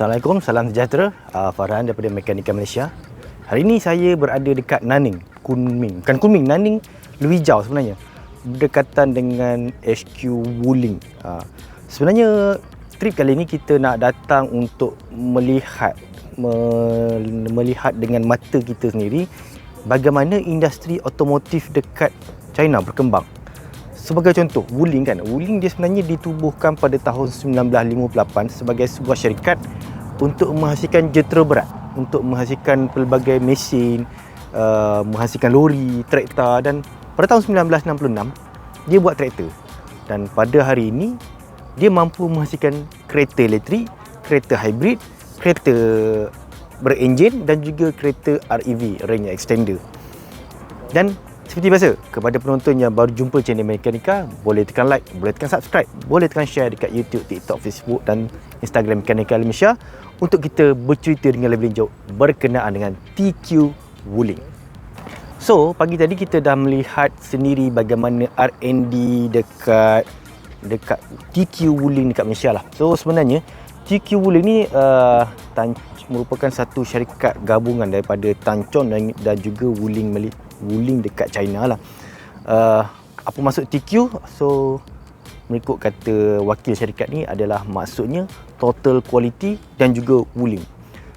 Assalamualaikum, salam sejahtera. Uh, Farhan daripada Mekanika Malaysia. Hari ini saya berada dekat Naning, Kunming. Bukan Kunming, Naning Luijau sebenarnya. Berdekatan dengan HQ Wuling. Uh, sebenarnya trip kali ini kita nak datang untuk melihat me- melihat dengan mata kita sendiri bagaimana industri otomotif dekat China berkembang. Sebagai contoh, Wuling kan. Wuling dia sebenarnya ditubuhkan pada tahun 1958 sebagai sebuah syarikat untuk menghasilkan jentera berat, untuk menghasilkan pelbagai mesin, uh, menghasilkan lori, traktor dan pada tahun 1966 dia buat traktor. Dan pada hari ini dia mampu menghasilkan kereta elektrik, kereta hybrid, kereta berenjin dan juga kereta REV, range extender. Dan seperti biasa, kepada penonton yang baru jumpa channel Mekanika, boleh tekan like, boleh tekan subscribe, boleh tekan share dekat YouTube, TikTok, Facebook dan Instagram Mekanika Malaysia untuk kita bercerita dengan lebih lanjut berkenaan dengan TQ Wuling. So, pagi tadi kita dah melihat sendiri bagaimana R&D dekat dekat TQ Wuling dekat Malaysia lah. So, sebenarnya TQ Wuling ni uh, tan, merupakan satu syarikat gabungan daripada Tanchon dan, dan juga Wuling Malaysia Wuling dekat China lah. Uh, apa maksud TQ? So mengikut kata wakil syarikat ni adalah maksudnya total quality dan juga Wuling.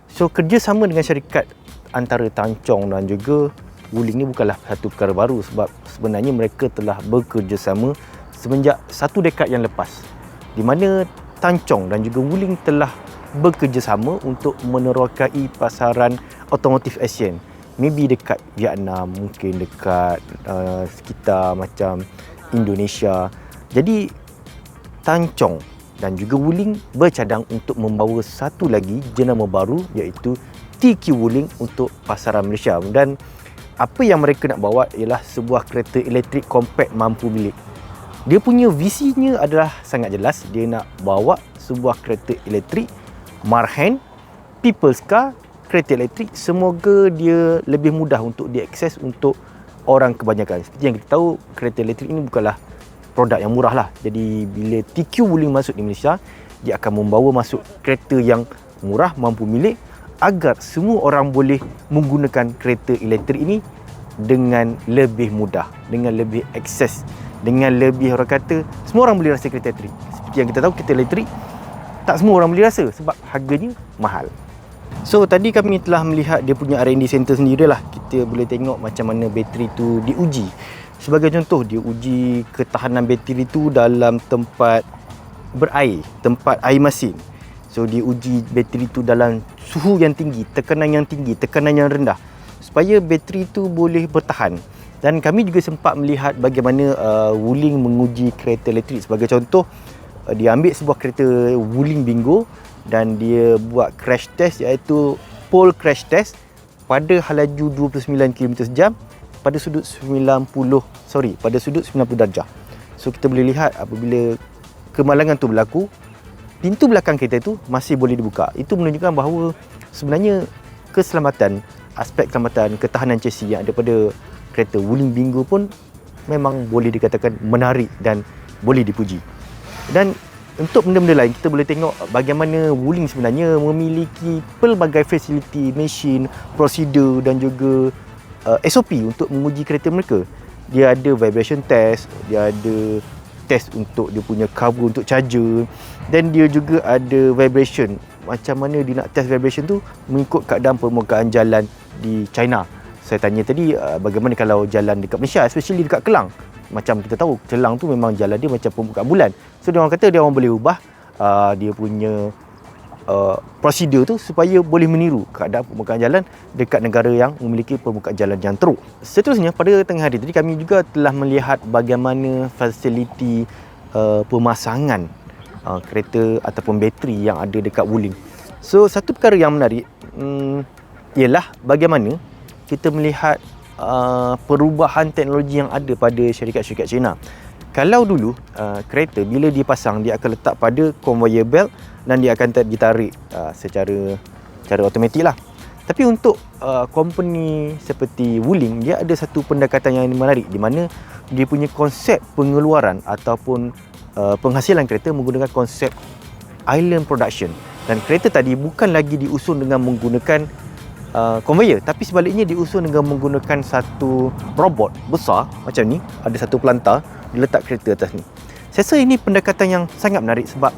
So kerjasama dengan syarikat antara Tanchong dan juga Wuling ni bukanlah satu perkara baru sebab sebenarnya mereka telah bekerjasama semenjak satu dekad yang lepas di mana Tanchong dan juga Wuling telah bekerjasama untuk menerokai pasaran otomotif Asian maybe dekat Vietnam, mungkin dekat uh, sekitar macam Indonesia. Jadi Tan Chong dan juga Wuling bercadang untuk membawa satu lagi jenama baru iaitu TQ Wuling untuk pasaran Malaysia dan apa yang mereka nak bawa ialah sebuah kereta elektrik compact mampu milik. Dia punya visinya adalah sangat jelas. Dia nak bawa sebuah kereta elektrik marhen, people's car kereta elektrik semoga dia lebih mudah untuk diakses untuk orang kebanyakan. Seperti yang kita tahu kereta elektrik ini bukanlah produk yang murah lah. Jadi bila TQ Wuling masuk di Malaysia, dia akan membawa masuk kereta yang murah mampu milik agar semua orang boleh menggunakan kereta elektrik ini dengan lebih mudah, dengan lebih akses, dengan lebih orang kata semua orang boleh rasa kereta elektrik. Seperti yang kita tahu kereta elektrik tak semua orang boleh rasa sebab harganya mahal. So tadi kami telah melihat dia punya R&D center sendiri lah. Kita boleh tengok macam mana bateri tu diuji. Sebagai contoh, dia uji ketahanan bateri tu dalam tempat berair, tempat air masin. So dia uji bateri tu dalam suhu yang tinggi, tekanan yang tinggi, tekanan yang rendah supaya bateri tu boleh bertahan. Dan kami juga sempat melihat bagaimana uh, Wuling menguji kereta elektrik. Sebagai contoh, uh, dia ambil sebuah kereta Wuling Bingo dan dia buat crash test iaitu pole crash test pada halaju 29 km sejam pada sudut 90 sorry pada sudut 90 darjah. So kita boleh lihat apabila kemalangan tu berlaku pintu belakang kereta tu masih boleh dibuka. Itu menunjukkan bahawa sebenarnya keselamatan aspek keselamatan ketahanan chassis yang ada pada kereta Wuling Bingo pun memang boleh dikatakan menarik dan boleh dipuji. Dan untuk benda-benda lain kita boleh tengok bagaimana Wuling sebenarnya memiliki pelbagai fasiliti, mesin, prosedur dan juga uh, SOP untuk menguji kereta mereka. Dia ada vibration test, dia ada test untuk dia punya cover untuk charger dan dia juga ada vibration. Macam mana dia nak test vibration tu mengikut keadaan permukaan jalan di China. Saya tanya tadi uh, bagaimana kalau jalan dekat Malaysia especially dekat Kelang macam kita tahu celang tu memang jalan dia macam permukaan bulan. So dia orang kata dia orang boleh ubah uh, dia punya uh, prosedur tu supaya boleh meniru keadaan permukaan jalan dekat negara yang memiliki permukaan jalan yang teruk. Seterusnya pada tengah hari tadi kami juga telah melihat bagaimana fasiliti uh, pemasangan uh, kereta ataupun bateri yang ada dekat Wuling. So satu perkara yang menarik um, ialah bagaimana kita melihat uh, perubahan teknologi yang ada pada syarikat-syarikat China. Kalau dulu uh, kereta bila dipasang dia akan letak pada conveyor belt dan dia akan ditarik uh, secara secara automatik lah. Tapi untuk uh, company seperti Wuling dia ada satu pendekatan yang menarik di mana dia punya konsep pengeluaran ataupun uh, penghasilan kereta menggunakan konsep island production. dan kereta tadi bukan lagi diusun dengan menggunakan uh, conveyor. Tapi sebaliknya diusun dengan menggunakan satu robot besar macam ni. Ada satu pelantar diletak kereta atas ni. Saya rasa ini pendekatan yang sangat menarik sebab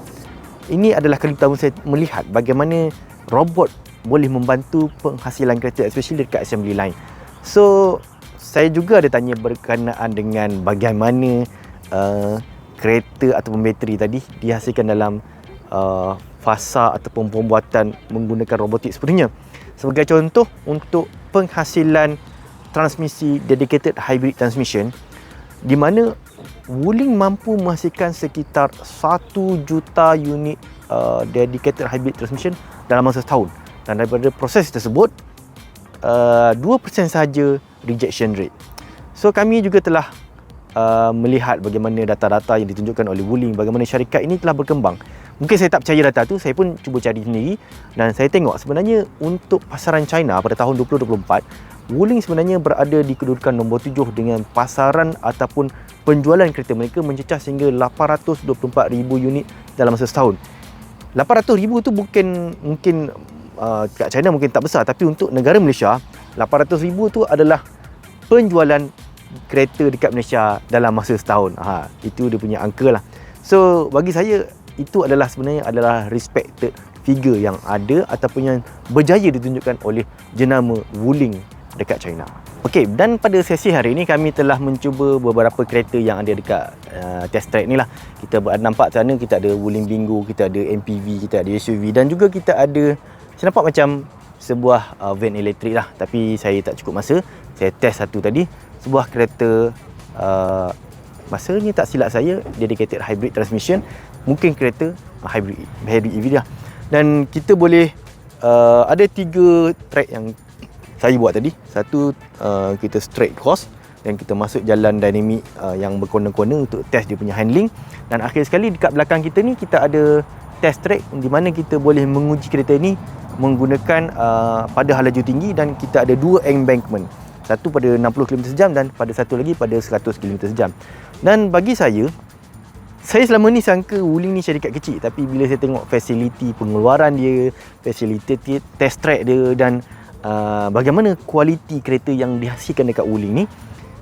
ini adalah kali pertama saya melihat bagaimana robot boleh membantu penghasilan kereta especially dekat assembly line. So saya juga ada tanya berkenaan dengan bagaimana uh, kereta ataupun bateri tadi dihasilkan dalam uh, fasa ataupun pembuatan menggunakan robotik sepenuhnya. Sebagai contoh untuk penghasilan transmisi dedicated hybrid transmission di mana Wuling mampu menghasilkan sekitar 1 juta unit uh, dedicated hybrid transmission dalam masa setahun. Dan daripada proses tersebut uh, 2% sahaja rejection rate. So kami juga telah uh, melihat bagaimana data-data yang ditunjukkan oleh Wuling bagaimana syarikat ini telah berkembang Mungkin saya tak percaya data tu, saya pun cuba cari sendiri dan saya tengok sebenarnya untuk pasaran China pada tahun 2024, Wuling sebenarnya berada di kedudukan nombor 7 dengan pasaran ataupun penjualan kereta mereka mencecah sehingga 824,000 unit dalam masa setahun. 800,000 tu bukan mungkin uh, kat China mungkin tak besar tapi untuk negara Malaysia 800,000 tu adalah penjualan kereta dekat Malaysia dalam masa setahun. Ha, itu dia punya angka lah. So bagi saya itu adalah sebenarnya adalah respected figure yang ada ataupun yang berjaya ditunjukkan oleh jenama Wuling dekat China. Okey, dan pada sesi hari ini kami telah mencuba beberapa kereta yang ada dekat uh, test track ni lah. Kita nampak sana kita ada Wuling Bingo, kita ada MPV, kita ada SUV dan juga kita ada saya nampak macam sebuah uh, van elektrik lah tapi saya tak cukup masa. Saya test satu tadi, sebuah kereta uh, masanya tak silap saya dedicated hybrid transmission mungkin kereta hybrid hybrid EV dia. Dan kita boleh uh, ada tiga track yang saya buat tadi. Satu uh, kita straight cross dan kita masuk jalan dinamik uh, yang berkona-kona untuk test dia punya handling. Dan akhir sekali dekat belakang kita ni kita ada test track di mana kita boleh menguji kereta ni menggunakan uh, pada halaju tinggi dan kita ada dua embankment. Satu pada 60 km sejam dan pada satu lagi pada 100 km sejam. Dan bagi saya saya selama ni sangka Wuling ni syarikat kecil tapi bila saya tengok fasiliti pengeluaran dia, fasiliti test track dia dan uh, bagaimana kualiti kereta yang dihasilkan dekat Wuling ni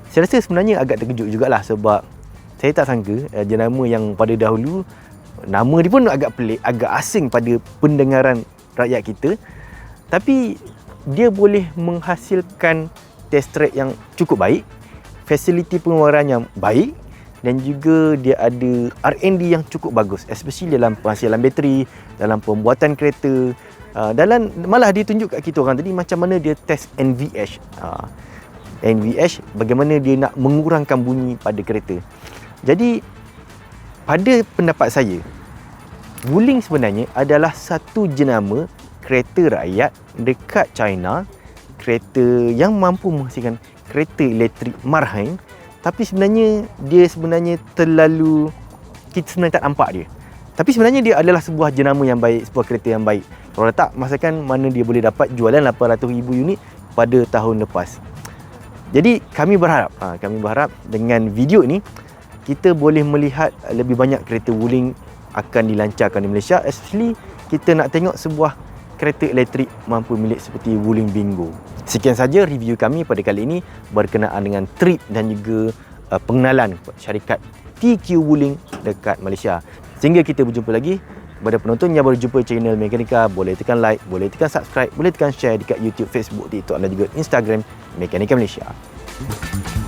saya rasa sebenarnya agak terkejut jugalah sebab saya tak sangka uh, jenama yang pada dahulu nama dia pun agak pelik, agak asing pada pendengaran rakyat kita. Tapi dia boleh menghasilkan test track yang cukup baik fasiliti pengeluaran yang baik dan juga dia ada R&D yang cukup bagus especially dalam penghasilan bateri dalam pembuatan kereta. Uh, dalam malah dia tunjuk kat kita orang tadi macam mana dia test NVH uh, NVH bagaimana dia nak mengurangkan bunyi pada kereta. Jadi pada pendapat saya Wuling sebenarnya adalah satu jenama kereta rakyat dekat China kereta yang mampu menghasilkan kereta elektrik marhain tapi sebenarnya dia sebenarnya terlalu kita sebenarnya tak nampak dia. Tapi sebenarnya dia adalah sebuah jenama yang baik sebuah kereta yang baik. Kalau tak masakan mana dia boleh dapat jualan 800,000 unit pada tahun lepas. Jadi kami berharap ha, kami berharap dengan video ni kita boleh melihat lebih banyak kereta Wuling akan dilancarkan di Malaysia. Especially kita nak tengok sebuah kereta elektrik mampu milik seperti Wuling Bingo. Sekian saja review kami pada kali ini berkenaan dengan trip dan juga uh, pengenalan syarikat TQ Wuling dekat Malaysia. Sehingga kita berjumpa lagi kepada penonton yang baru jumpa channel Mekanika, boleh tekan like, boleh tekan subscribe, boleh tekan share dekat YouTube, Facebook, TikTok dan juga Instagram Mekanika Malaysia. Thank you.